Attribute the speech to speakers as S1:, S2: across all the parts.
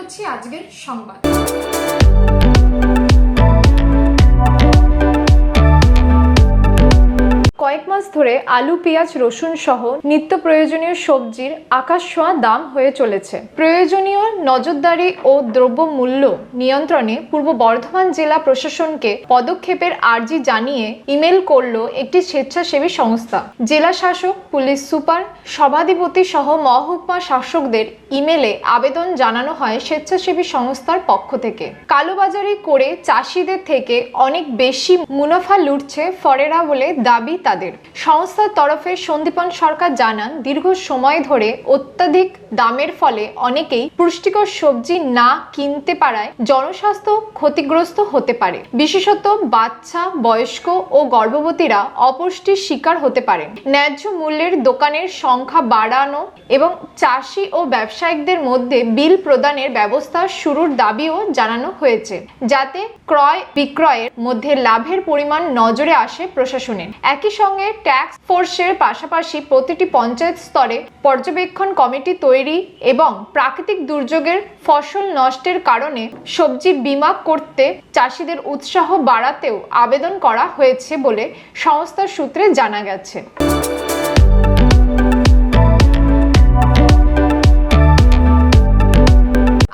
S1: করছি আজকের সংবাদ। মাস ধরে আলু, পেঁয়াজ, রসুন সহ নিত্য প্রয়োজনীয় সবজির আকাশ ছোঁয়া দাম হয়ে চলেছে। প্রয়োজনীয় নজরদারি ও দ্রব্য মূল্য নিয়ন্ত্রণে পূর্ব বর্ধমান জেলা প্রশাসনকে পদক্ষেপের আর্জি জানিয়ে ইমেল করল একটি স্বেচ্ছাসেবী সংস্থা। জেলা শাসক, পুলিশ সুপার, সভাধিপতি সহ মহকুমা শাসকদের ইমেলে আবেদন জানানো হয় স্বেচ্ছাসেবী সংস্থার পক্ষ থেকে। কালোবাজারি করে চাষিদের থেকে অনেক বেশি মুনাফা লুটছে ফরেরা বলে দাবি তাদের। সংস্থার তরফে সন্দীপন সরকার জানান, দীর্ঘ সময় ধরে অত্যাধিক দামের ফলে অনেকেই পুষ্টিকর সবজি না কিনতে পারায় জনস্বাস্থ্য ক্ষতিগ্রস্ত হতে পারে। বিশেষত বাচ্চা, বয়স্ক ও গর্ভবতীরা অপুষ্টির শিকার হতে পারেন ন্যায্য মূল্যের দোকানের সংখ্যা বাড়ানো এবং চাষি ও ব্যবসায়িকদের মধ্যে বিল প্রদানের ব্যবস্থা শুরুর দাবিও জানানো হয়েছে, যাতে ক্রয় বিক্রয়ের মধ্যে লাভের পরিমাণ নজরে আসে প্রশাসনের। একই সঙ্গে ট্যাক্স ফোর্সের পাশাপাশি প্রতিটি পঞ্চায়েত স্তরে পর্যবেক্ষণ কমিটি তৈরি এবং প্রাকৃতিক দুর্যোগের ফসল নষ্টের কারণে সবজি বীমা করতে চাষিদের উৎসাহ বাড়াতেও আবেদন করা হয়েছে বলে সংস্থার সূত্রে জানা গেছে।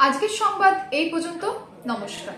S1: আজকের সংবাদ এই পর্যন্ত। নমস্কার।